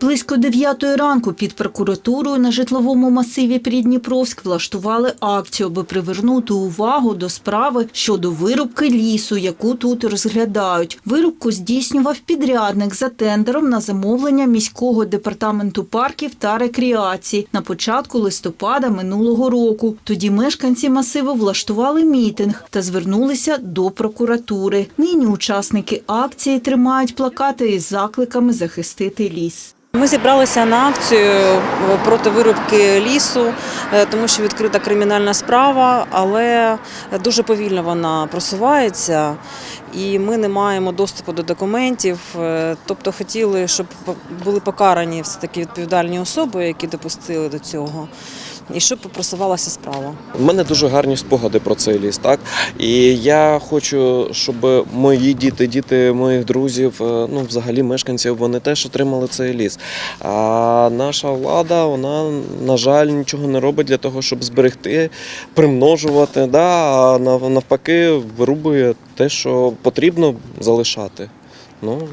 Близько дев'ятої ранку під прокуратурою на житловому масиві Придніпровськ влаштували акцію, аби привернути увагу до справи щодо вирубки лісу, яку тут розглядають. Вирубку здійснював підрядник за тендером на замовлення міського департаменту парків та рекреації на початку листопада минулого року. Тоді мешканці масиву влаштували мітинг та звернулися до прокуратури. Нині учасники акції тримають плакати із закликами захистити ліс. Ми зібралися на акцію е, проти вирубки лісу, е, тому що відкрита кримінальна справа, але дуже повільно вона просувається, і ми не маємо доступу до документів. Е, Тобто хотіли, щоб були покарані все таки відповідальні особи, які допустили до цього, і щоб просувалася справа. У мене дуже гарні спогади про цей ліс, так і я хочу, щоб мої діти, діти моїх друзів, е, ну взагалі мешканців, вони теж отримали цей ліс. А наша влада, вона на жаль нічого не робить для того, щоб зберегти, примножувати. Да, а навпаки, вирубує те, що потрібно залишати. Ну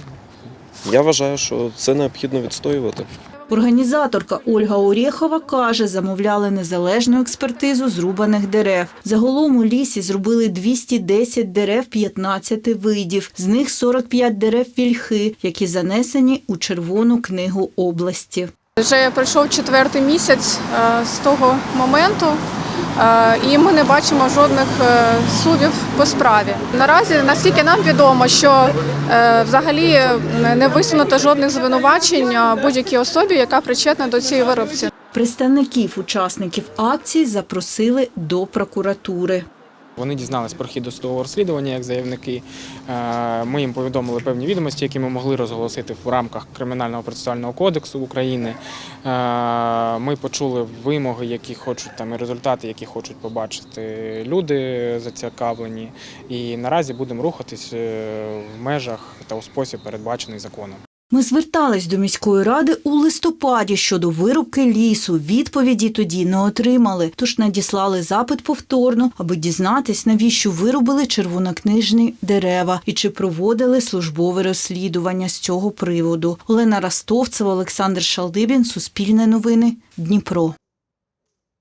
я вважаю, що це необхідно відстоювати. Організаторка Ольга Орєхова каже, замовляли незалежну експертизу зрубаних дерев. Загалом у лісі зробили 210 дерев 15 видів. З них 45 дерев вільхи, які занесені у Червону книгу області. Вже пройшов четвертий місяць е, з того моменту, і ми не бачимо жодних е, судів по справі. Наразі, наскільки нам відомо, що е, взагалі е, не висунуто жодних звинувачень е, будь-якій особі, яка причетна до цієї виробці. Представників учасників акції запросили до прокуратури. Вони дізнались про хід досудового розслідування як заявники. Е, Ми їм повідомили певні відомості, які ми могли розголосити в рамках Кримінального процесуального кодексу України. Е, Ми почули вимоги, які хочуть там і результати, які хочуть побачити люди зацікавлені. І наразі будемо рухатись е, в межах та у спосіб передбачений законом. Ми звертались до міської ради у листопаді щодо вирубки лісу. Відповіді тоді не отримали, тож надіслали запит повторно, аби дізнатись, навіщо вирубили червонокнижні дерева і чи проводили службове розслідування з цього приводу. Олена Ростовцева, Олександр Шалдибін, Суспільне новини, Дніпро.